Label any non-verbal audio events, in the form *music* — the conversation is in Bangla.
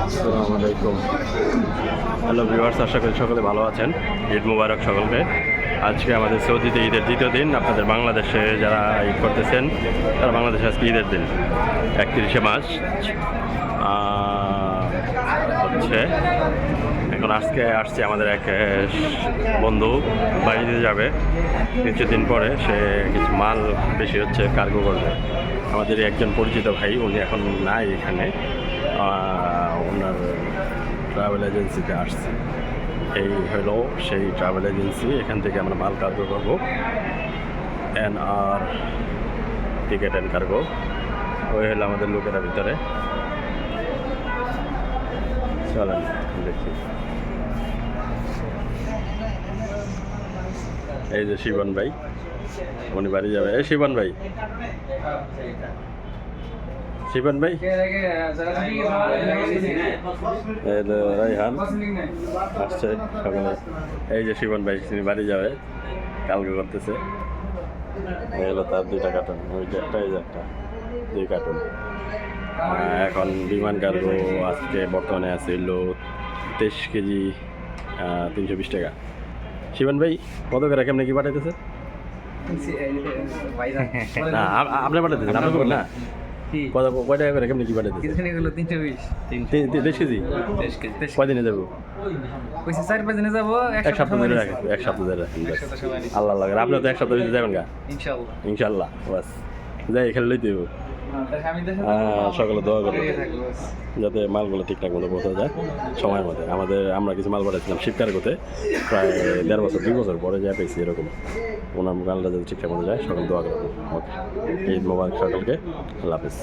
আলাইকুম। হ্যালো ভিউয়ার্স, আশা করি সকলে ভালো আছেন। ঈদ মুবারক সকলকে। আজকে আমাদের সৌদিতে ঈদের দ্বিতীয় দিন। আপনাদের বাংলাদেশে যারা ঈদ করতেছেন, তারা বাংলাদেশে আজকে ঈদের দিন, একত্রিশে মার্চ। হচ্ছে, এখন আজকে আসছে আমাদের এক বন্ধু বাড়ি দিতে যাবে কিছুদিন পরে সে কিছু মাল বেশি হচ্ছে কার্গো করবে। আমাদের একজন পরিচিত ভাই, উনি এখন নাই এখানে। ট্রাভেল এজেন্সিতে আসছে। এই হলো সেই ট্রাভেল এজেন্সি এখান থেকে আমরা মাল কার্গো করব এন আর টিকেট অ্যান্ড কার্গো ওই হলো আমাদের লোকেরা ভিতরে। চলেন, দেখি। এই যে শিবন ভাই, উনি বাড়ি যাবে। এই শিবন ভাই। শিবন ভাই রাইহান আসছে সকালে এই যে শিবন ভাই তিনি বাড়ি যাবে কালকে করতেছে। এই হলো তার দুইটা কার্টুন ওই যে একটা এই যে একটা দুই কার্টুন এখন বিমান কার্গো আজকে বর্তমানে আছে হলো তেইশ কেজি তিনশো বিশ টাকা। শিবন ভাই কত করে কেমনি কি পাঠাইতেছে? *laughs* না আপ- আপনি পাঠাইতেছেন আপনি না। কত কয় টাকা করে কেমনি কি পাঠাইতেছে তিনটে বিশ তিন তিন- তেইশ কেজি? কয়দিনে যাব? কইছে চার পাঁচ দিনে যাব এক সপ্তাহ ধরে রাখেন এক সপ্তাহ ধরে রাখেন ব্যাস। আল্লাহ লাগে আপনি তো এক সপ্তাহ যাবেন গা? ইনশাল্লাহ ইনশাল্লাহ বাস। যাই এখানে লইতে হইব হ্যাঁ, সকালে দোয়া করে। যাতে মালগুলো ঠিকঠাক মতো পৌঁছা যায় সময় মতো। আমাদের আমরা কিছু মাল পাঠাচ্ছিলাম শীতকার করতে প্রায় দেড় বছর দুই বছর পরে যা পেয়েছি এরকম। ওনার মালটা যাতে ঠিকঠাক মতো যায় সকাল দোয়া করে। ওকে ঈদ মোবাইল সকালকে আল্লাহ হাফিজ।